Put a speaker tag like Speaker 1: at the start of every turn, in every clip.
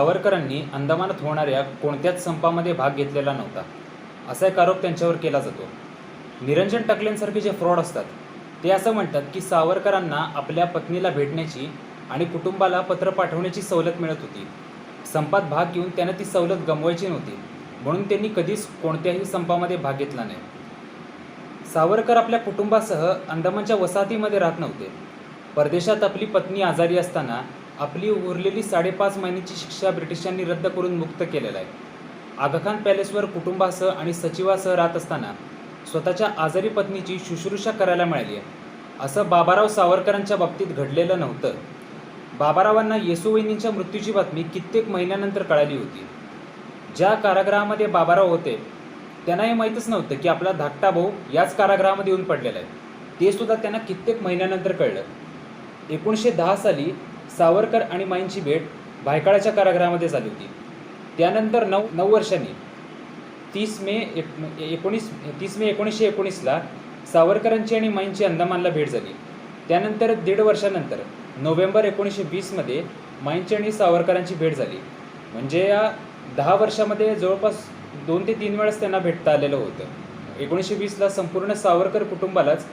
Speaker 1: सावरकरांनी अंदमानात होणाऱ्या कोणत्याच संपामध्ये भाग घेतलेला नव्हता. असा एक आरोप त्यांच्यावर केला जातो. निरंजन टकलेंसारखे जे फ्रॉड असतात ते असं म्हणतात की सावरकरांना आपल्या पत्नीला भेटण्याची आणि कुटुंबाला पत्र पाठवण्याची सवलत मिळत होती. संपात भाग घेऊन त्यांना ती सवलत गमवायची नव्हती म्हणून त्यांनी कधीच कोणत्याही संपामध्ये भाग घेतला नाही. सावरकर आपल्या कुटुंबासह अंदमानच्या वसाहतीमध्ये राहत नव्हते. परदेशात आपली पत्नी आजारी असताना आपली उरलेली साडेपाच महिन्याची शिक्षा ब्रिटिशांनी रद्द करून मुक्त केलेला आहे. आगाखान पॅलेसवर कुटुंबासह आणि सचिवासह राहत असताना स्वतःच्या आजारी पत्नीची शुश्रूषा करायला मिळाली आहे. असं बाबाराव सावरकरांच्या बाबतीत घडलेलं नव्हतं. बाबारावांना येसुवहिनींच्या मृत्यूची बातमी कित्येक महिन्यानंतर कळाली होती. ज्या कारागृहामध्ये बाबाराव होते त्यांना हे माहीतच नव्हतं की आपला धाकटा भाऊ याच कारागृहामध्ये येऊन पडलेला आहे. ते सुद्धा त्यांना कित्येक महिन्यानंतर कळलं. एकोणीसशे दहा साली सावरकर आणि माईंची भेट भायकाळाच्या कारागृहामध्ये झाली होती. त्यानंतर नऊ नऊ वर्षांनी तीस मे एक एकोणीस तीस मे एकोणीसशे एकोणीसला सावरकरांची आणि माईंची अंदमानला भेट झाली. त्यानंतर दीड वर्षानंतर नोव्हेंबर एकोणीसशे वीसमध्ये माईंची आणि सावरकरांची भेट झाली. म्हणजे या दहा वर्षामध्ये जवळपास दोन ते तीन वेळेस त्यांना भेटता आलेलं होतं. एकोणीसशे वीसला संपूर्ण सावरकर कुटुंबालाच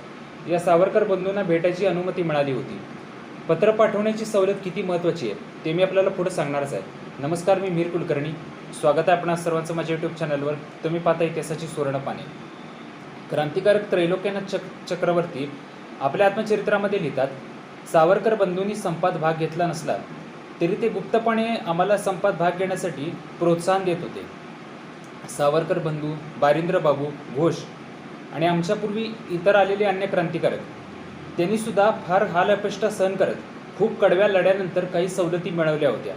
Speaker 1: या सावरकर बंधूंना भेटायची अनुमती मिळाली होती. पत्र पाठवण्याची सवलत किती महत्त्वाची आहे ते मी आपल्याला पुढे सांगणारच आहे. नमस्कार मी मीर कुलकर्णी. स्वागत आहे आपणा सर्वांचं माझ्या यूट्यूब चॅनलवर तुम्ही पाहता इतिहासाची सुवर्ण पाने. क्रांतिकारक त्रैलोक्यनाथ चक चक्रवर्ती आपल्या आत्मचरित्रामध्ये लिहितात सावरकर बंधूंनी संपात भाग घेतला नसला तरी ते गुप्तपणे आम्हाला संपात भाग घेण्यासाठी प्रोत्साहन देत होते. सावरकर बंधू बारिंद्र बाबू घोष आणि आमच्यापूर्वी इतर आलेले अन्य क्रांतिकारक त्यांनी सुद्धा फार हाल अपेष्टा सहन करत खूप कडव्या लढ्यानंतर काही सवलती मिळवल्या होत्या.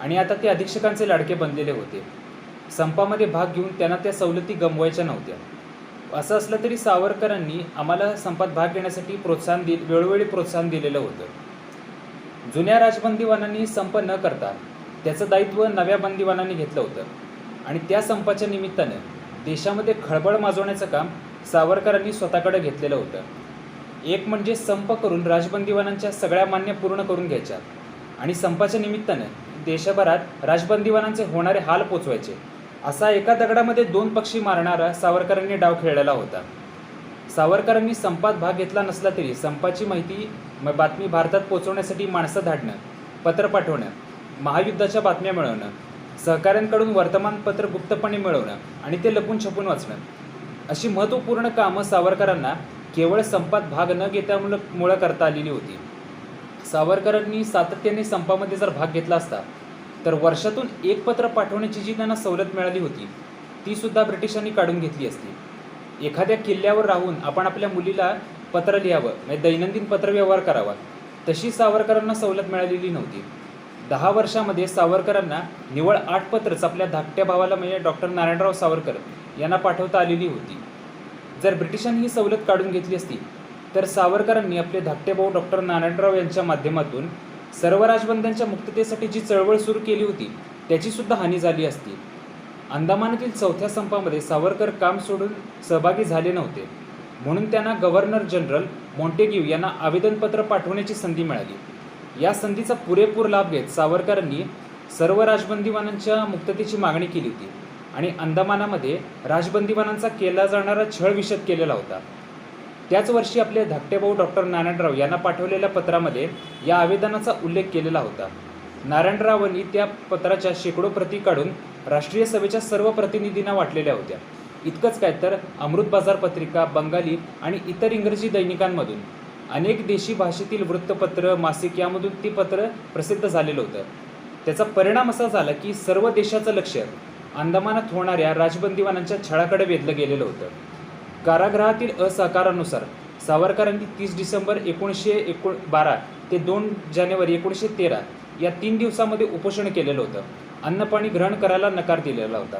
Speaker 1: आणि आता ते अधीक्षकांचे लाडके बनलेले होते. संपामध्ये भाग घेऊन त्यांना त्या सवलती गमवायच्या नव्हत्या. असं असलं तरी सावरकरांनी आम्हाला संपात भाग घेण्यासाठी प्रोत्साहन दि वेळोवेळी प्रोत्साहन दिलेलं होतं. जुन्या राजबंदीवानांनी संप न करता त्याचं दायित्व नव्या बंदीवानांनी घेतलं होतं. आणि त्या संपाच्या निमित्तानं देशामध्ये खळबळ माजवण्याचं काम सावरकरांनी स्वतःकडे घेतलेलं होतं. एक म्हणजे संप करून राजबंदीवानांच्या सगळ्या मान्य पूर्ण करून घ्यायच्या. आणि संपाच्या निमित्तानं देशभरात राजबंदीवानांचे होणारे हाल पोचवायचे. असा एका दगडामध्ये दोन पक्षी मारणारा सावरकरांनी डाव खेळलेला होता. सावरकरांनी संपात भाग घेतला नसला तरी संपाची माहिती म- बातमी भारतात पोचवण्यासाठी माणसं धाडणं पत्र पाठवणं महायुद्धाच्या बातम्या मिळवणं सहकाऱ्यांकडून वर्तमानपत्र गुप्तपणे मिळवणं आणि ते लपून छपून वाचणं अशी महत्त्वपूर्ण कामं सावरकरांना केवळ संपात भाग न घेता मुलं मुळं करता आलेली होती. सावरकरांनी सातत्याने संपामध्ये जर भाग घेतला असता तर वर्षातून एक पत्र पाठवण्याची जी त्यांना सवलत मिळाली होती ती सुद्धा ब्रिटिशांनी काढून घेतली असती. एखाद्या किल्ल्यावर राहून आपण आपल्या मुलीला पत्र लिहावं म्हणजे दैनंदिन पत्रव्यवहार करावा तशी सावरकरांना सवलत मिळालेली नव्हती. दहा वर्षामध्ये सावरकरांना निवळ आठ पत्रच आपल्या धाकट्या भावाला म्हणजे डॉक्टर नारायणराव सावरकर यांना पाठवता आलेली होती. जर ब्रिटिशांनी ही सवलत काढून घेतली असती तर सावरकरांनी आपले धाकटे भाऊ डॉक्टर नारायणराव यांच्या माध्यमातून सर्व राजबंधांच्या मुक्ततेसाठी जी चळवळ सुरू केली होती त्याची सुद्धा हानी झाली असती. अंदमानातील चौथ्या संपामध्ये सावरकर काम सोडून सहभागी झाले नव्हते. म्हणून त्यांना गव्हर्नर जनरल मॉन्टेग्यू यांना आवेदनपत्र पाठवण्याची संधी मिळाली. या संधीचा पुरेपूर लाभ घेत सावरकरांनी सर्व राजबंदीवानांच्या मुक्ततेची मागणी केली होती. आणि अंदमानामध्ये राजबंदीवानांचा केला जाणारा छळ विषद केलेला होता. त्याच वर्षी आपले धाकटे भाऊ डॉक्टर नारायणराव यांना पाठवलेल्या पत्रामध्ये या आवेदनाचा उल्लेख केलेला होता. नारायणरावांनी त्या पत्राच्या शेकडो प्रती काढून राष्ट्रीय सभेच्या सर्व प्रतिनिधींना वाटलेल्या होत्या. इतकंच काय तर अमृत बाजार पत्रिका बंगाली आणि इतर इंग्रजी दैनिकांमधून. अनेक देशी भाषेतील वृत्तपत्र मासिक यामधून ती पत्र प्रसिद्ध झालेलं होतं. त्याचा परिणाम असा झाला की सर्व देशाचं लक्ष अंदमानात होणाऱ्या राजबंदीवानांच्या छळाकडे वेधलं गेलेलं होतं. कारागृहातील असहकारानुसार सावरकरांनी तीस डिसेंबर एकोणीसशे एकोण बारा ते दोन जानेवारी एकोणीसशे तेरा या तीन दिवसामध्ये उपोषण केलेलं होतं. अन्नपाणी ग्रहण करायला नकार दिलेला होता.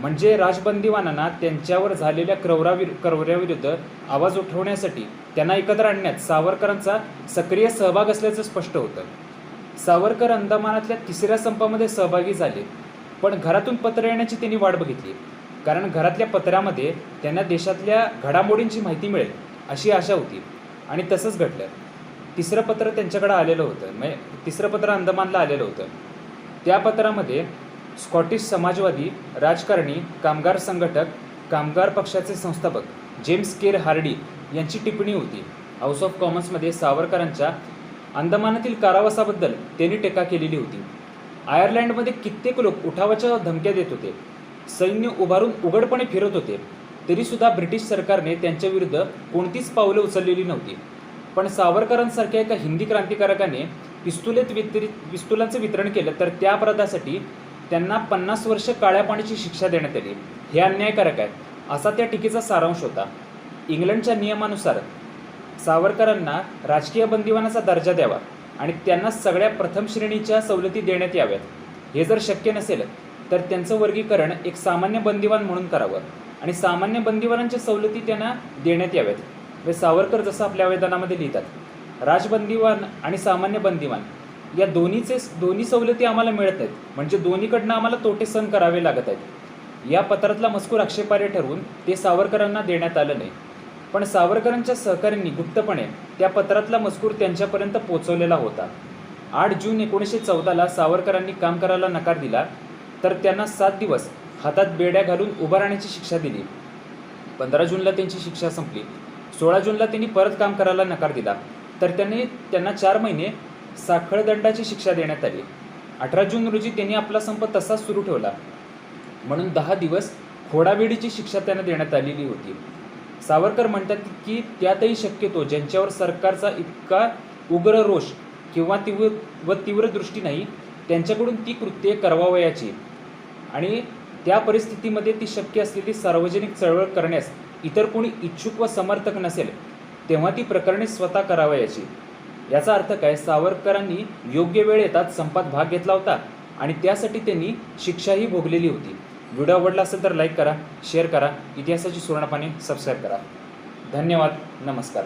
Speaker 1: म्हणजे राजबंदीवानांना त्यांच्यावर झालेल्या क्रौरावि क्रौर्याविरुद्ध आवाज उठवण्यासाठी त्यांना एकत्र आणण्यात सावरकरांचा सक्रिय सहभाग असल्याचं स्पष्ट होतं. सावरकर अंदमानातल्या तिसऱ्या संपामध्ये सहभागी झाले. पण घरातून पत्र येण्याची त्यांनी वाट बघितली. कारण घरातल्या पत्रामध्ये त्यांना देशातल्या घडामोडींची माहिती मिळेल अशी आशा होती. आणि तसंच घडलं. तिसरं पत्र त्यांच्याकडे आलेलं होतं. म्हणजे तिसरं पत्र अंदमानला आलेलं होतं. त्या पत्रामध्ये स्कॉटिश समाजवादी राजकारणी कामगार संघटक कामगार पक्षाचे संस्थापक जेम्स केर हार्डी यांची टिप्पणी होती. हाऊस ऑफ कॉमन्समध्ये सावरकरांच्या अंदमानातील कारावासाबद्दल त्यांनी टीका केलेली होती. आयर्लंडमध्ये कित्येक लोक उठावाच्या धमक्या देत होते. सैन्य उभारून उघडपणे फिरत होते. तरीसुद्धा ब्रिटिश सरकारने त्यांच्या विरुद्ध कोणतीच पावलं उचललेली नव्हती. पण सावरकरांसारख्या एका हिंदी क्रांतिकारकाने पिस्तुलेत वितरित पिस्तुलांचं वितरण केलं तर त्या अपराधासाठी त्यांना पन्नास वर्ष काळ्या पाण्याची शिक्षा देण्यात आली. हे अन्यायकारक आहे असा त्या टीकेचा सारांश होता. इंग्लंडच्या नियमानुसार सावरकरांना राजकीय बंदिवानाचा दर्जा द्यावा. आणि त्यांना सगळ्या प्रथम श्रेणीच्या सवलती देण्यात याव्यात. हे जर शक्य नसेल तर त्यांचं वर्गीकरण एक सामान्य बंदिवान म्हणून करावं आणि सामान्य बंदिवानांच्या सवलती त्यांना देण्यात याव्यात. म्हणजे सावरकर जसं आपल्या आवेदनामध्ये लिहितात राजबंदिवान आणि सामान्य बंदिवान या दोन्हीचे दोन्ही सवलती आम्हाला मिळत आहेत म्हणजे दोन्हीकडनं आम्हाला तोटे सहन करावे लागत आहेत. या पत्रातला मजकूर आक्षेपार्ह ठरवून ते सावरकरांना देण्यात आलं नाही. पण सावरकरांच्या सहकाऱ्यांनी गुप्तपणे त्या पत्रातला मजकूर त्यांच्यापर्यंत पोचवलेला होता. आठ जून एकोणीसशे चौदाला सावरकरांनी काम करायला नकार दिला तर त्यांना सात दिवस हातात बेड्या घालून उभं राहण्याची शिक्षा दिली. पंधरा जूनला त्यांची शिक्षा संपली. सोळा जूनला त्यांनी परत काम करायला नकार दिला तर त्यांनी त्यांना चार महिने साखळदंडाची शिक्षा देण्यात आली. अठरा जून रोजी त्यांनी आपला संप तसाच सुरू ठेवला. म्हणून दहा दिवस खोडाबेडीची शिक्षा त्यांना देण्यात आलेली होती. सावरकर म्हणतात की त्यातही शक्यतो ज्यांच्यावर सरकारचा इतका उग्र रोष किंवा तीव्र व तीव्र दृष्टी नाही त्यांच्याकडून ती कृत्ये करवावयाची आणि त्या परिस्थितीमध्ये ती शक्य असलेली सार्वजनिक चळवळ करण्यास इतर कोणी इच्छुक व समर्थक नसेल तेव्हा ती प्रकरणे स्वतः करावयाची. याचा अर्थ काय? सावरकरांनी योग्य वेळ येतात संपात भाग घेतला होता आणि त्यासाठी त्यांनी शिक्षाही भोगलेली होती. व्हिडिओ आवडला असेल तर लाईक करा शेअर करा इतिहासाची सुवर्णपाने सबस्क्राईब करा. धन्यवाद नमस्कार.